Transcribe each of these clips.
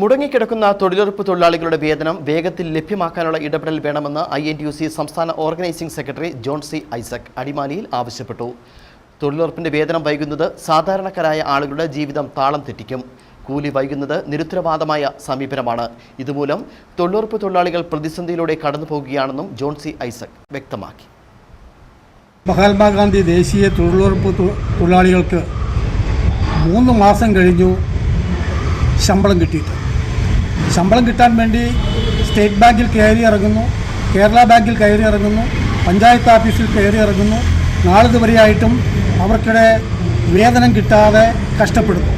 മുടങ്ങിക്കിടക്കുന്ന തൊഴിലുറപ്പ് തൊഴിലാളികളുടെ വേതനം വേഗത്തിൽ ലഭ്യമാക്കാനുള്ള ഇടപെടൽ വേണമെന്ന് I N T U C സംസ്ഥാന organising secretary John C Isaac അടിമാലിയിൽ ആവശ്യപ്പെട്ടു. തൊഴിലുറപ്പിന്റെ വേതനം വൈകുന്നത് സാധാരണക്കാരായ ആളുകളുടെ ജീവിതം താളം തെറ്റിക്കും. കൂലി വൈകുന്നത് നിരുത്തരവാദമായ സമീപനമാണ്. ഇതുമൂലം തൊഴിലുറപ്പ് തൊഴിലാളികൾ പ്രതിസന്ധിയിലൂടെ കടന്നു പോകുകയാണെന്നും ജോൺ സി ഐസക് വ്യക്തമാക്കി. മഹാത്മാഗാന്ധി ദേശീയ തൊഴിലുറപ്പ് തൊഴിലാളികൾക്ക് മൂന്ന് മാസം കഴിഞ്ഞു ശമ്പളം കിട്ടിയിട്ട് ശമ്പളം കിട്ടാൻ വേണ്ടി സ്റ്റേറ്റ് ബാങ്കിൽ കയറി ഇറങ്ങുന്നു. കേരള ബാങ്കിൽ കയറി ഇറങ്ങുന്നു. പഞ്ചായത്ത് ഓഫീസിൽ കയറി ഇറങ്ങുന്നു. നാളിതുവരെയായിട്ടും അവർക്കിടെ വേതനം കിട്ടാതെ കഷ്ടപ്പെടുന്നു.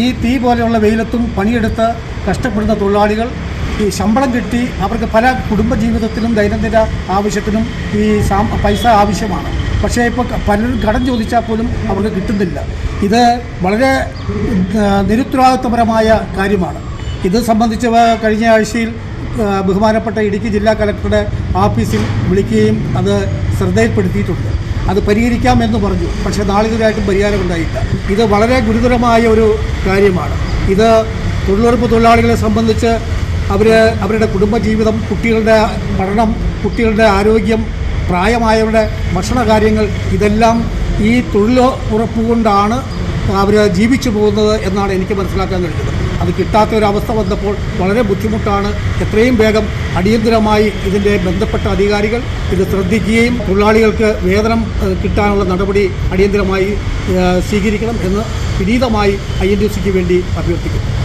ഈ തീ പോലെയുള്ള വെയിലത്തും പണിയെടുത്ത് കഷ്ടപ്പെടുന്ന തൊഴിലാളികൾ ഈ ശമ്പളം കിട്ടി അവർക്ക് പല കുടുംബജീവിതത്തിലും ദൈനംദിന ആവശ്യത്തിനും ഈ പൈസ ആവശ്യമാണ്. പക്ഷേ ഇപ്പോൾ പലരും കടം ചോദിച്ചാൽ പോലും അവർക്ക് കിട്ടുന്നില്ല. ഇത് വളരെ നിരുത്തരവാദിത്വപരമായ കാര്യമാണ്. ഇത് സംബന്ധിച്ച് കഴിഞ്ഞ ആഴ്ചയിൽ ബഹുമാനപ്പെട്ട ഇടുക്കി ജില്ലാ കലക്ടറുടെ ഓഫീസിൽ വിളിക്കുകയും അത് ശ്രദ്ധയിൽപ്പെടുത്തിയിട്ടുണ്ട്. അത് പരിഹരിക്കാം എന്ന് പറഞ്ഞു. പക്ഷേ നാളികരായിട്ടും പരിഹാരമുണ്ടായിട്ട് ഇത് വളരെ ഗുരുതരമായ ഒരു കാര്യമാണ്. ഇത് തൊഴിലുറപ്പ് തൊഴിലാളികളെ സംബന്ധിച്ച് അവർ അവരുടെ കുടുംബജീവിതം കുട്ടികളുടെ പഠനം കുട്ടികളുടെ ആരോഗ്യം പ്രായമായവരുടെ ഭക്ഷണ കാര്യങ്ങൾ ഇതെല്ലാം ഈ തൊഴിലുറപ്പ് കൊണ്ടാണ് അവർ ജീവിച്ചു പോകുന്നത് എന്നാണ് എനിക്ക് മനസ്സിലാക്കാൻ കഴിയുന്നത് അത് കിട്ടാത്ത അവസ്ഥ വന്നപ്പോൾ വളരെ ബുദ്ധിമുട്ടാണ്. എത്രയും വേഗം അടിയന്തരമായി ഇതിന്റെ ബന്ധപ്പെട്ട അധികാരികൾ ഇത് ശ്രദ്ധിക്കുകയും തൊഴിലാളികൾക്ക് വേതനം കിട്ടാനുള്ള നടപടി അടിയന്തരമായി സ്വീകരിക്കണം എന്ന് വിനീതമായി ഐ എൻ ഡി സിക്ക് വേണ്ടി അഭ്യർത്ഥിക്കുന്നു.